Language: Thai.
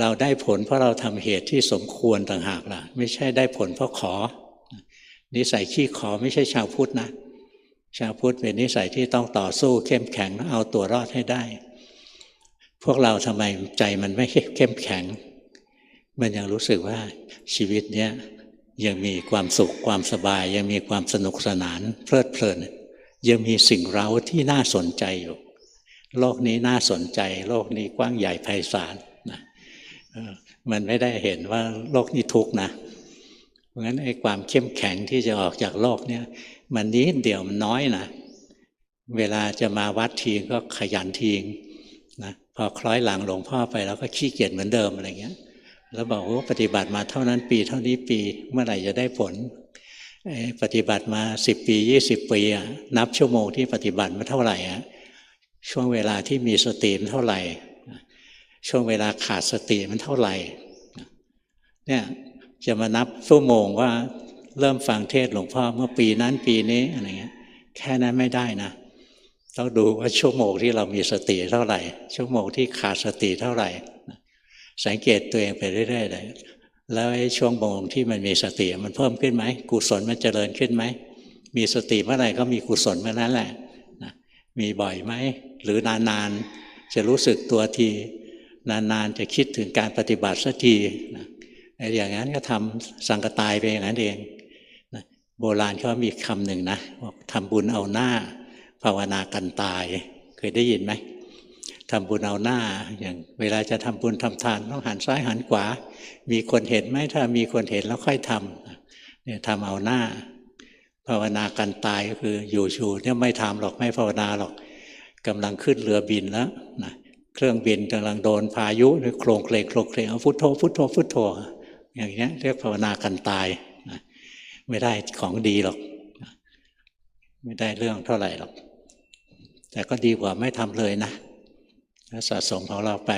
เราได้ผลเพราะเราทำเหตุที่สมควรต่างหากล่ะ ไม่ใช่ได้ผลเพราะขอ นิสัยขี้ขอไม่ใช่ชาวพุทธนะ ชาวพุทธเป็นนิสัยที่ต้องต่อสู้เข้มแข็งเอาตัวรอดให้ได้ พวกเราทำไมใจมันไม่เข้มแข็ง มันยังรู้สึกว่าชีวิตเนี้ยยังมีความสุขความสบาย ยังมีความสนุกสนาน เพลิดเพลิน ยังมีสิ่งเร้าที่น่าสนใจอยู่ โลกนี้น่าสนใจ โลกนี้กว้างใหญ่ไพศาล มันไม่ได้เห็นว่าโลกนี้ทุกข์นะ เพราะงั้นไอ้ความเข้มแข็งที่จะออกจากโลกเนี่ย มันนิดเดียวมันน้อยนะ เวลาจะมาวัดทีก็ขยันทีงนะพอคล้อยหลังหลวงพ่อไปแล้วก็ขี้เกียจเหมือนเดิมอะไรเงี้ย แล้วบอกว่าปฏิบัติมาเท่านั้นปี เท่านี้ปีเมื่อไหร่จะได้ผลปฏิบัติมาสิบปียี่สิบปีนับชั่วโมงที่ปฏิบัติมาเท่าไหร่ช่วงเวลาที่มีสติมเท่าไหร่ ช่วงเวลาขาดสติมันเท่าไหร่เนี่ยจะมานับชั่วโมงว่าเริ่มฟังเทศหลวงพ่อเมื่อปีนั้นปีนี้อะไรเงี้ยแค่นั้นไม่ได้นะต้องดูว่าชั่วโมงที่เรามีสติเท่าไหร่ ชั่วโมงที่ขาดสติเท่าไหร่ สังเกตตัวเองไปเรื่อยๆเลยแล้วไอ้ช่วงโมงที่มันมีสติมันเพิ่มขึ้นไหมกุศลมันเจริญขึ้นไหมมีสติเมื่อไหร่ก็มีกุศลเมื่อนั้นแหละมีบ่อยไหมหรือนานๆจะรู้สึกตัวที นานๆจะคิดถึงการปฏิบัติสักทีนะอย่างนั้นก็ทำสังกตายไปอย่างนั้นเองนะโบราณเขามีคำหนึ่งนะบอกทำบุญเอาหน้า ภาวนากันตาย เคยได้ยินไหมทำบุญเอาหน้า อย่างเวลาจะทำบุญทำทานต้องหันซ้ายหันขวา มีคนเห็นไหมถ้ามีคนเห็นแล้วค่อยทำเนี่ยทำเอาหน้า ภาวนากันตายก็คืออยู่ชูเนี่ยไม่ทำหรอกไม่ภาวนาหรอกกำลังขึ้นเรือบินแล้วนะ เครื่องบินกำลังโดนพายุโครงเคลงโครงเคลงเอาพุทโธพุทโธพุทโธอย่างเงี้ยเรียกภาวนากันตายไม่ได้ของดีหรอก ไม่ได้เรื่องเท่าไหร่หรอก แต่ก็ดีกว่าไม่ทำเลยนะสะสมของเราไป